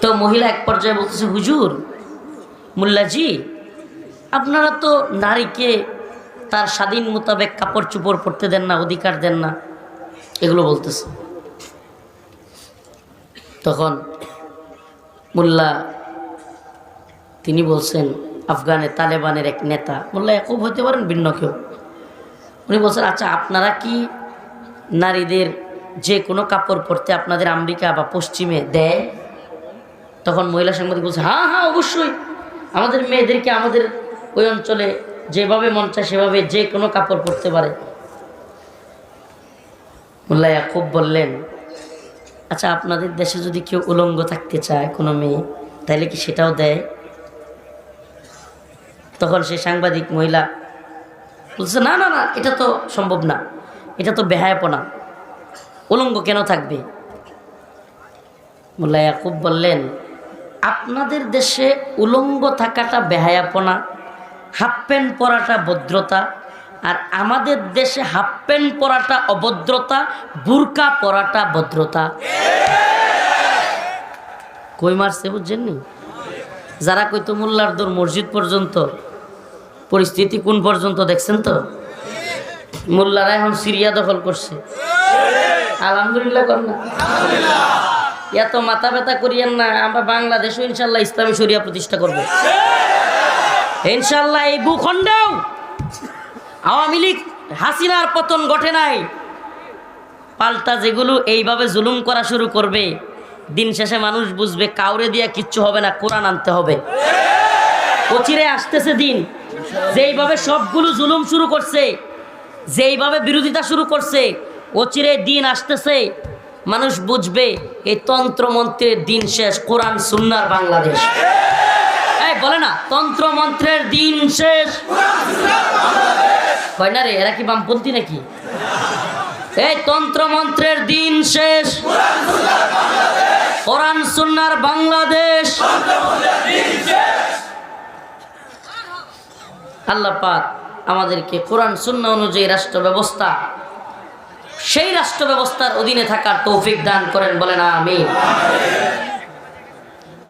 তো মহিলা এক পর্যায়ে বলতেছে, হুজুর, মোল্লাজি, আপনারা তো নারীকে তার স্বাধীন মোতাবেক কাপড় চুপড় পরতে দেন না, অধিকার দেন না। এগুলো বলতেছে। তখন মোল্লা, তিনি বলছেন, আফগানে তালেবানের এক নেতা, মোল্লা একব হইতে পারেন, ভিন্ন কেউ। উনি বলছেন আচ্ছা আপনারা কি নারীদের যে কোনো কাপড় পরতে আপনাদের আমেরিকা বা পশ্চিমে দেয়? তখন মহিলা সাংবাদিক বলছে হ্যাঁ হ্যাঁ অবশ্যই। আমাদের মেয়েদেরকে আমাদের ওই অঞ্চলে যেভাবে মন চায়, সেভাবে যে কোনো কাপড় পরতে পারে। মোল্লা খুব বললেন আচ্ছা আপনাদের দেশে যদি কেউ উলঙ্গ থাকতে চায়, কোনো মেয়ে তাহলে কি সেটাও দেয়? তখন সেই সাংবাদিক মহিলা বলছে, না না না, এটা তো সম্ভব না। এটা তো বেহায়াপনা। উলঙ্গ কেন থাকবে? মোল্লা খুব বললেন আপনাদের দেশে উলঙ্গ থাকাটা বেহায়াপনা, হাফ প্যান্ট পরাটা ভদ্রতা, আর আমাদের দেশে হাফ প্যান্ট পরাটা অভদ্রতা, বুরকা পরাটা ভদ্রতা। কই মারছে বুঝছেননি যারা কইতো মোল্লার দোর মসজিদ পর্যন্ত, পরিস্থিতি কোন পর্যন্ত দেখছেন তো? মোল্লারা এখন সিরিয়া দখল করছে। আলহামদুলিল্লাহ কর না। এত মাথা ব্যথা করিয়েন না, আমরা বাংলাদেশও ইনশাল্লাহ ইসলামী শরিয়া প্রতিষ্ঠা করব। ইনশাল্লাহ এই ভূখণ্ডেও আওয়ামী লীগ, হাসিনার পতন ঘটে নাই। পাল্টা যেগুলো এইভাবে জুলুম করা শুরু করবে, দিন শেষে মানুষ বুঝবে কাউরে দিয়া কিচ্ছু হবে না, কোরআন আনতে হবে। কচিরে আসতেছে দিন, যেইভাবে সবগুলো জুলুম শুরু করছে, যেইভাবে বিরোধিতা শুরু করছে, অচিরে দিন আসতেছে। মানুষ বুঝবে এই তন্ত্রমন্ত্রের দিন শেষ, কোরআন, সুন্নার বাংলাদেশ। বলে না, তন্ত্রমন্ত্রের দিন শেষ। কয় না রে, এরা কি বামপন্থী নাকি? এই, তন্ত্রমন্ত্রের দিন শেষ। কোরআন, সুন্নার বাংলাদেশ। আল্লাহ পাক আমাদেরকে কোরআন, সুন্না অনুযায়ী রাষ্ট্র ব্যবস্থা সেই রাষ্ট্র ব্যবস্থার অধীনে থাকার তৌফিক দান করেন বলেন আমি